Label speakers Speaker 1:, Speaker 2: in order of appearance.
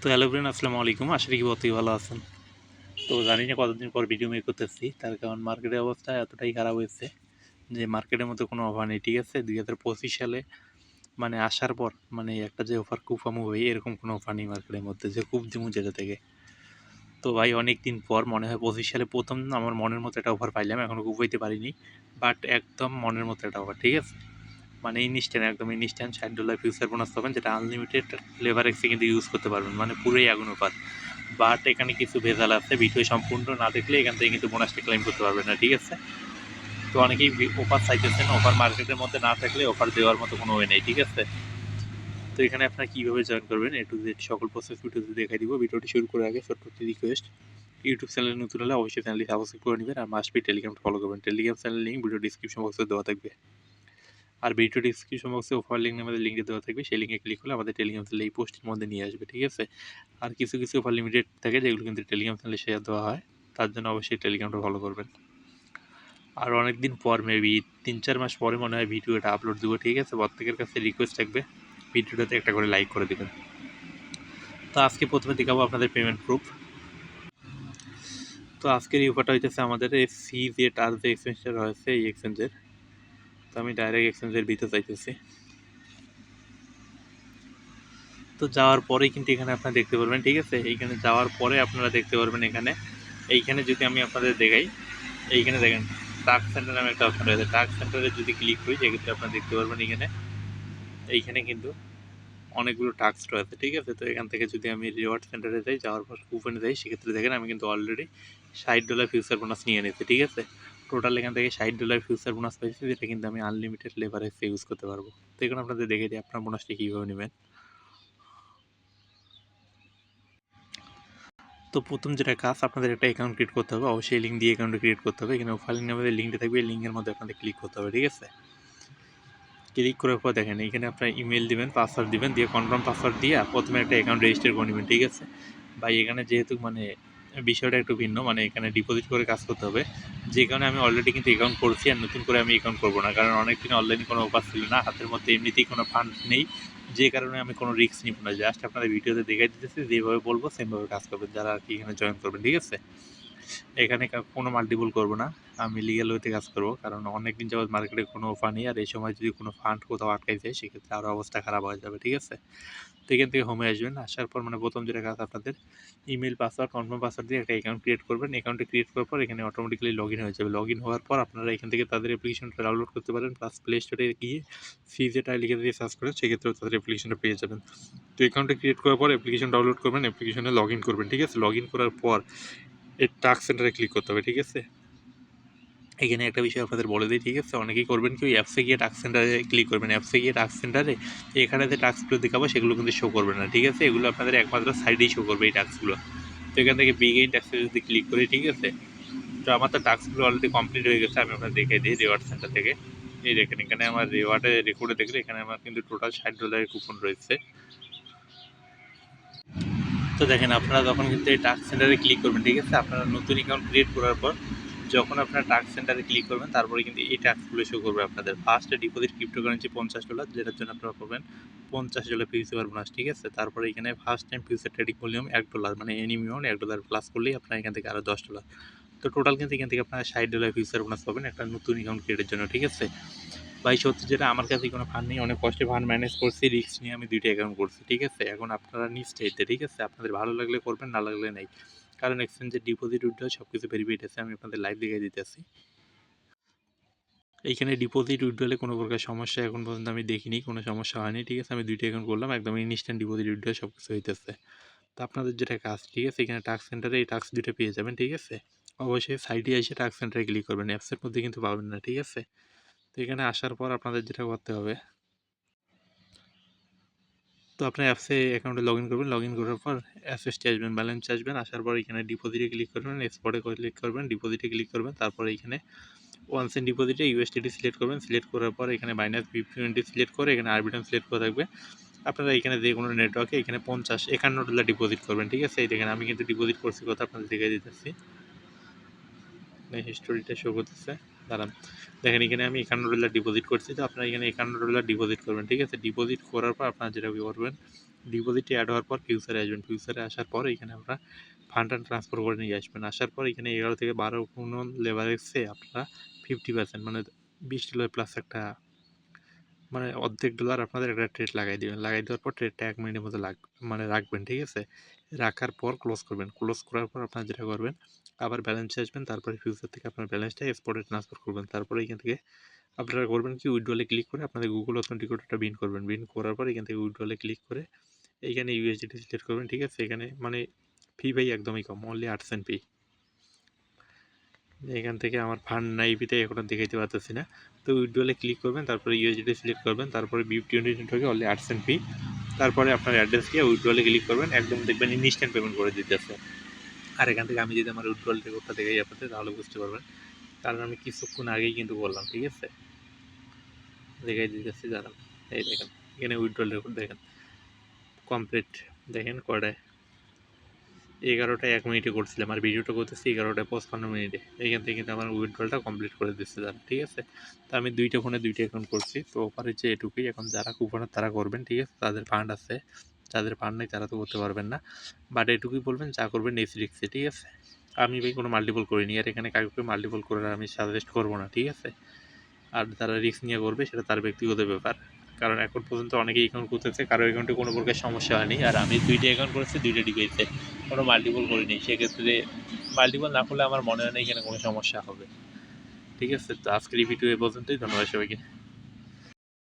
Speaker 1: তো hello friend আসসালামু আলাইকুম। আশা করি অতই ভালো আছেন। তো জানি না কতদিন পর ভিডিও মেক করতেছি, তার কারণ মার্কেটের অবস্থা এতটাই খারাপ হয়েছে যে মার্কেটের মতো কোনো অফার নেই, ঠিক আছে? দুই হাজার পঁচিশ সালে মানে আসার পর মানে একটা যে অফার কুফামু হয় এরকম কোনো অফার নেই মার্কেটের মধ্যে, যে খুব দিমু যেটা থেকে। তো ভাই অনেক দিন পর মনে হয় পঁচিশ সালে প্রথম আমার মনের মতো একটা অফার পাইলাম এখনও হইতে পারিনি বাট একদম মনের মতো একটা অফার ঠিক আছে? মানে ইনস্ট্যান্ট একদম ইনস্ট্যান্ট ষাট ডলার ফিউচার বোনাস পাবেন, যেটা আনলিমিটেড লেবার এক্সে কিন্তু ইউজ করতে পারবেন মানে পুরোই আগুন অফার বাট এখানে কিছু ভেজাল আছে ভিডিও সম্পূর্ণ না দেখলে এখান থেকে কিন্তু বোনাসটা ক্লেম করতে পারবেন না, ঠিক আছে? তো অনেকেই অফার চাইতেছেন অফার মার্কেটের মধ্যে না থাকলে অফার দেওয়ার মতো কোনো ওয়ে নেই, ঠিক আছে? তো এখানে আপনারা কীভাবে জয়েন করবেন, এ টু জেড সকল প্রসেস ভিডিওতে দেখাই দিব ভিডিওটি শুরু করার আগে ছোট্ট একটি রিকোয়েস্ট ইউটিউব চ্যানেলে নতুন হলে অবশ্যই চ্যানেলটি সাবস্ক্রাইব করে নেবেন, আর মাস্ট বি টেলিগ্রামটা ফলো করবেন। Telegram channel link video description বক্সে দেওয়া থাকবে। আর ভিডিও ডিসক্রিপশন বক্সে অফার লিঙ্ক আমাদের লিঙ্কে দেওয়া থাকবে। সেই লিঙ্কে ক্লিক করলে আমাদের টেলিগ্রাম চ্যানেলে এই পোস্টের মধ্যে নিয়ে আসবে, ঠিক আছে? আর কিছু কিছু অফার লিমিটেড থাকে যেগুলো কিন্তু টেলিগ্রাম চ্যানেলে শেয়ার দেওয়া হয়। তার জন্য অবশ্যই টেলিগ্রামটা ফলো করবেন। আর অনেক দিন পর মেবি তিন, চার মাস পরে মনে হয় ভিডিওটা আপলোড দেবো, ঠিক আছে? প্রত্যেকের কাছে রিকোয়েস্ট থাকবে। ভিডিওটাতে একটা করে লাইক করে দেবেন। তো আজকে প্রথমে দেখাবো আপনাদের পেমেন্ট প্রুফ তো আজকের এই অফারটা হইতেছে আমাদের এই সি জেড আর যে এক্সচেঞ্জটা রয়েছে এই এক্সচেঞ্জের তো আমি ডাইরেক্ট এক্সচেঞ্জের ভিতরে চাইতেছি তো যাওয়ার পরেই কিন্তু এখানে আপনারা দেখতে পারবেন, ঠিক আছে? এইখানে যাওয়ার পরে আপনারা দেখতে পারবেন এখানে। এইখানে যদি আমি আপনাদের দেখাই, এইখানে দেখেন টাক সেন্টার নামে একটা অপশন রয়েছে। টাক সেন্টারে যদি ক্লিক করি, সেক্ষেত্রে আপনারা দেখতে পারবেন এখানে এইখানে কিন্তু অনেকগুলো টাস্ক রয়েছে, ঠিক আছে? তো এখান থেকে যদি আমি রিওয়ার্ড সেন্টারে যাই, যাওয়ার পর কুপনে যাই, সেক্ষেত্রে দেখেন আমি কিন্তু অলরেডি ষাট ডলার ফিউচার বোনাস নিয়ে নিয়েছি, ঠিক আছে? টোটাল এখান থেকে ষাট ডলার ফিউচার বোনাস পাইছি যেটা কিন্তু আমি আনলিমিটেড লেবারেজ ইউজ করতে পারব। তো এখানে আপনাদের দেখে দিই আপনার বোনাসটি কীভাবে নেবেন। তো প্রথম যেটা কাজ, আপনাদের একটা অ্যাকাউন্ট ক্রিয়েট করতে হবে। অবশ্যই লিঙ্ক দিয়ে অ্যাকাউন্ট ক্রিয়েট করতে হবে। এখানে ফাইলিং নামে লিঙ্কটা থাকবে। এই লিঙ্কের মধ্যে আপনাদের ক্লিক করতে হবে, ঠিক আছে? ক্লিক করার পর দেখেন, এখানে আপনার ইমেল দিবেন পাসওয়ার্ড দিবেন, দিয়ে কনফার্ম পাসওয়ার্ড দিয়ে প্রথমে একটা অ্যাকাউন্ট রেজিস্টার করে নেবেন, ঠিক আছে? বা এখানে যেহেতু মানে বিষয়টা একটু ভিন্ন মানে এখানে ডিপোজিট করে কাজ করতে হবে। যে কারণে আমি অলরেডি কিন্তু অ্যাকাউন্ট করছি আর নতুন করে আমি অ্যাকাউন্ট করব না। কারণ অনেক দিন অনলাইনে কোনো অফার ছিল না, হাতের মধ্যে এমনিতেই কোনো ফান্ড নেই। যে কারণে আমি কোনো রিস্ক নিব না। জাস্ট আপনাদের ভিডিওতে দেখাই দিতেছি, যেভাবে বলব সেমভাবে কাজ করবেন। যারা আর কি এখানে জয়েন করবেন, ঠিক আছে? এখানে কোনো মাল্টিপল করব না। আমি লিগ্যাল ওয়েতে কাজ করব, কারণ অনেক দিন যাবত মার্কেটে কোনো অফার নেই, আর এই সময় যদি কোনো ফান্ড কোথাও আটকাই যায়, সেক্ষেত্রে আরও অবস্থা খারাপ হয়ে যাবে, ঠিক আছে? তো এখান থেকে হোমে আসবেন, আসার পর মানে প্রথম যেটা কাজ আপনাদের ইমেল পাসওয়ার্ড কনফার্ম পাসওয়ার্ড দিয়ে একটা অ্যাকাউন্ট ক্রিয়েট করবেন। অ্যাকাউন্টে ক্রিয়েট করার পর এখানে অটোমেটিক্যালি লগ ইন হয়ে যাবে। লগ ইন হওয়ার পর আপনারা এখান থেকে তাদের অ্যাপ্লিকেশনটা ডাউনলোড করতে পারেন প্লাস প্লে স্টোরে গিয়ে সিজেটা লিখে দিয়ে সার্চ করেন, সেক্ষেত্রেও তাদের অ্যাপ্লিকেশনটা পেয়ে যাবেন। তো অ্যাকাউন্টে ক্রিয়েট করার পর অ্যাপ্লিকেশন ডাউনলোড করবেন অ্যাপ্লিকেশনে লগ ইন করবেন, ঠিক আছে? লগ ইন করার পর এই টাস্ক সেন্টারে ক্লিক করতে হবে, ঠিক আছে? এখানে একটা বিষয় আপনাদের বলে দিই, ঠিক আছে? অনেকেই করবেন কি ওই অ্যাপসে গিয়ে টাস্ক সেন্টারে ক্লিক করবেন। অ্যাপসে গিয়ে টাস্ক সেন্টারে এখানে যে টাস্কগুলো দেখাবো সেগুলো কিন্তু শো করবে না, ঠিক আছে? এগুলো আপনাদের একমাত্র সাইডেই শো করবে এই টাস্কগুলো তো এখান থেকে বিগ এই টাস্কে যদি ক্লিক করি, ঠিক আছে? তো আমার তো টাস্কগুলো অলরেডি কমপ্লিট হয়ে গেছে, আমি আপনার দেখে দিই রিওয়ার্ড সেন্টার থেকে। এই দেখেন, এখানে আমার রিওয়ার্ডে রেকর্ডে দেখলে এখানে আমার কিন্তু টোটাল ষাট ডলারের কুপন রয়েছে। তো দেখেন আপনারা যখন কিন্তু এই টাস্ক সেন্টারে ক্লিক করবেন, ঠিক আছে? আপনারা নতুন অ্যাকাউন্ট ক্রিয়েট করার পর যখন আপনারা টাস্ক সেন্টারে ক্লিক করবেন, তারপরে কিন্তু এই টাস্কগুলো শো করবে আপনাদের। ফার্স্টে ডিপোজিট ক্রিপ্টোকারেন্সি পঞ্চাশ ডলার যেটার জন্য আপনারা করবেন পঞ্চাশ ডলার ফিউচার বোনাস ঠিক আছে? তারপরে এখানে first time future trading volume এক ডলার মানে এনিমিউন এক ডলার প্লাস করলেই আপনার এখান থেকে আরও দশ ডলার তো টোটাল কিন্তু এখান থেকে আপনারা ষাট ডলার ফিউচার বোনাস পাবেন একটা নতুন অ্যাকাউন্ট ক্রিয়েটের জন্য, ঠিক আছে? ভাই, সত্যি যেটা আমার কাছে কোনো ফান্ড নেই, অনেক কষ্টে ফান্ড ম্যানেজ করছি রিস্ক নিয়ে আমি দুইটা অ্যাকাউন্ট করছি, ঠিক আছে? এখন আপনারা নিজ চাইতে ঠিক আছে? আপনাদের ভালো লাগলে করবেন, না লাগলে নেই। কারণ এক্সচেঞ্জের ডিপোজিট উইথড্র সব কিছু ভেরিফাইড আছে, আমি আপনাদের লাইভ দেখিয়ে দিতেছি। এইখানে ডিপোজিট উইথড্রলে কোনো প্রকার সমস্যা এখন পর্যন্ত আমি দেখিনি, কোনো সমস্যা হয়নি, ঠিক আছে? আমি দুইটা অ্যাকাউন্ট করলাম, একদম ইনস্ট্যান্ট ডিপোজিট উইথড্র সব কিছু হইতেছে। তো আপনাদের যেটা কাজ, ঠিক আছে? এখানে টাস্ক সেন্টারে এই টাস্ক দুটো পেয়ে যাবেন, ঠিক আছে? অবশ্যই সাইডে এসে টাস্ক সেন্টারে ক্লিক করবেন অ্যাপসের মধ্যে কিন্তু পাবেন না, ঠিক আছে? এখানে আসার পর আপনাদের যেটা করতে হবে, তো আপনি অ্যাপসে অ্যাকাউন্টে লগ ইন করবেন লগ ইন করার পর অ্যাসেসটি আসবেন ব্যালেন্স আসবেন, আসার পর এখানে ডিপোজিটে ক্লিক করবেন এক্সপোর্টে ক্লিক করবেন ডিপোজিটে ক্লিক করবেন, তারপর এখানে ওয়ান সেন্ট ডিপোজিটে ইউএসটিডি সিলেক্ট করবেন সিলেক্ট করার পর এখানে মাইনাস টোয়েন্টি সিলেক্ট করে এখানে আরবিটাম সিলেক্ট করে থাকবে। আপনারা এখানে যে কোনো নেটওয়ার্কে এখানে পঞ্চাশ, একান্ন ডলার ডিপোজিট করবেন, ঠিক আছে? এই আমি কিন্তু ডিপোজিট করছি কথা আপনাদের দেখে দিতেছি। হিস্টোরিটা শো করতেছে। দাঁড়ান। দেখেন, এখানে আমি একান্ন ডলার ডিপোজিট করছি। তো আপনারা এখানে একান্ন ডলার ডিপোজিট করবেন, ঠিক আছে? ডিপোজিট করার পর আপনারা যেটা করবেন ডিপোজিটে অ্যাড হওয়ার পর ফিউচারে আসবেন। ফিউচারে আসার পর এখানে আপনারা ফান্ড ট্রান্সফার করে নিয়ে আসবেন। আসার পর এখানে এগারো থেকে বারো কোনো লেভারেজে আপনারা ফিফটি পার্সেন্ট মানে বিশ ডলার প্লাস একটা মানে অর্ধেক ডলার আপনাদের একটা ট্রেড লাগাই দেবেন। লাগাই দেওয়ার পর ট্রেডটা এক মিনিটের মধ্যে লাগ মানে রাখবেন, ঠিক আছে? রাখার পর ক্লোজ করবেন। ক্লোজ করার পর আপনারা যেটা করবেন আবার ব্যালেন্সে আসবেন, তারপরে ফিউচার থেকে আপনার ব্যালেন্সটা এক্সপোর্টে ট্রান্সফার করবেন। তারপরে এখান থেকে আপনারা করবেন কি উইড্রলে ক্লিক করে আপনাদের গুগল অথেন্টিকেটরটা বিন করবেন। বিন করার পর এখান থেকে উইড্রলে ক্লিক করে এইখানে ইউএসডিটি সিলেক্ট করবেন, ঠিক আছে? এখানে মানে ফি ভাই একদমই কম অনলি আট সেন্ট ফি এখান থেকে আমার ফান্ড নাই বিতে এখন দেখাইতে পারতেছি না। তো উইড্রলে ক্লিক করবেন, তারপরে ইউএসডিটি সিলেক্ট করবেন, তারপরে বি টোয়েন্টি নেটওয়ার্কে অনলি আট সেন্ট ফি তারপরে আপনার অ্যাড্রেস গিয়ে উইড্রলে ক্লিক করবেন, একদম দেখবেন ইনস্ট্যান্ট পেমেন্ট করে দিতেছে। আর এখান থেকে আমি যদি আমার উইড্রল রেকর্ডটা দেখাই আপনাদের তাহলে বুঝতে পারবেন। কারণ আমি কিছুক্ষণ আগেই কিন্তু বললাম, ঠিক আছে? দেখাই দিতেছি দাঁড়ান এই দেখেন, এখানে উইড্রল রেকর্ড দেখেন। কমপ্লিট দেখেন কটায় এগারোটায় এক মিনিটে করছিলাম, আর ভিডিওটা করতেছি এগারোটায় পঁচপান্ন মিনিটে। এখান থেকে কিন্তু আমার উইড্রলটা কমপ্লিট করে দিচ্ছে যারা ঠিক আছে? তো আমি দুইটা ফোনে দুইটা অ্যাকাউন্ট করছি, তো ওপার হচ্ছে এটুকুই এখন যারা কুপনের তারা করবেন, ঠিক আছে? তাদের ফান্ড আছে। যাদের ফান্ড নেই, তারা তো করতে পারবেন না। বাট এটুকুই বলবেন, যা করবেন নেটফ্লিক্সে ঠিক আছে? আমি ভাই কোনো মাল্টিপল করিনি, আর এখানে কাউকে মাল্টিপল করার আমি সাজেস্ট করব না, ঠিক আছে? আর যারা রিস্ক নিয়ে করবে, সেটা তার ব্যক্তিগত ব্যাপার। কারণ এখন পর্যন্ত অনেকেই অ্যাকাউন্ট করতেছে কারও অ্যাকাউন্টে কোনো প্রকার সমস্যা হয়নি। আর আমি দুইটা অ্যাকাউন্ট করেছি, দুইটা ডিভাইসে কোনো মাল্টিপল করিনি। সেক্ষেত্রে মাল্টিপল না করলে আমার মনে হয় না এখানে কোনো সমস্যা হবে। ঠিক আছে? তো আজকের এই ভিডিও এ পর্যন্তই, ধন্যবাদ সবাইকে।